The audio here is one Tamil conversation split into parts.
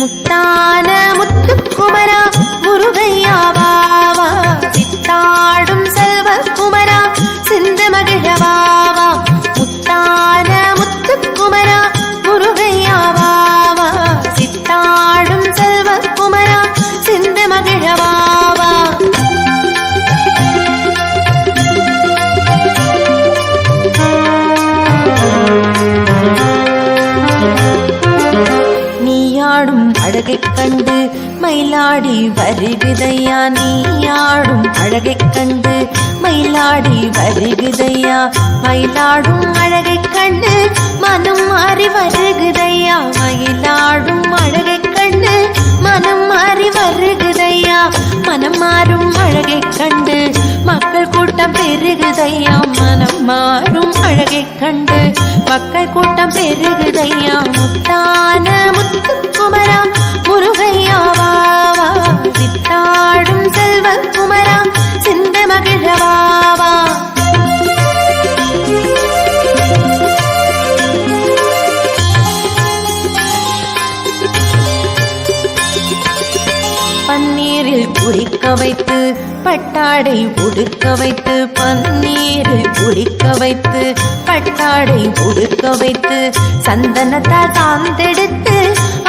முத்தான முத்துக்குமரா. அழகைக் கண்டு மயிலாடி வருகுதையா நீயாடும் அழகைக் கண்டு மயிலாடி வருகிதையா மயிலாடும் அழகைக் கண்டு மனம் மாறி வருகுதையா மயிலாடும் அழகைக் கண்டு மனம் மாறி வருகுதையா மனம் மாறும் அழகைக் கண்டு மக்கள் கூட்டம் பெருகுதையா? மனம் மாறும் அழகைக் கண்டு மக்கள் கூட்டம் பெருகுதையா? முத்தான பன்னீரில் குடிக்க வைத்து பட்டாடை உடுக்க வைத்து பன்னீரில் குடிக்க வைத்து பட்டாடை உடுக்க வைத்து சந்தனத்தால் சாந்தெடுத்து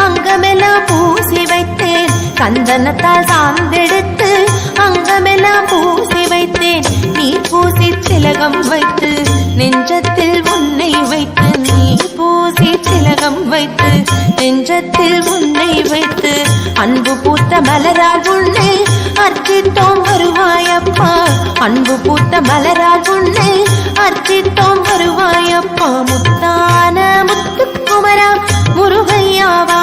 அங்கமெல்லாம் பூசி வைத்தேன். சந்தனத்தால் சாந்தெடுத்து அங்கமெல்லாம் பூசி வைத்தேன். நீ பூசி திலகம் வைத்து நெஞ்சத்தில் உன்னை வைத்து நீ பூசி திலகம் வைத்து நெஞ்சத்தில் உன்னை வைத்து அன்பு பூத்த மலரால் மலரால் உன்னை அர்ச்சித்தோம் வருவாயப்பா முத்தான முத்துக்குமரா முருகையாவா.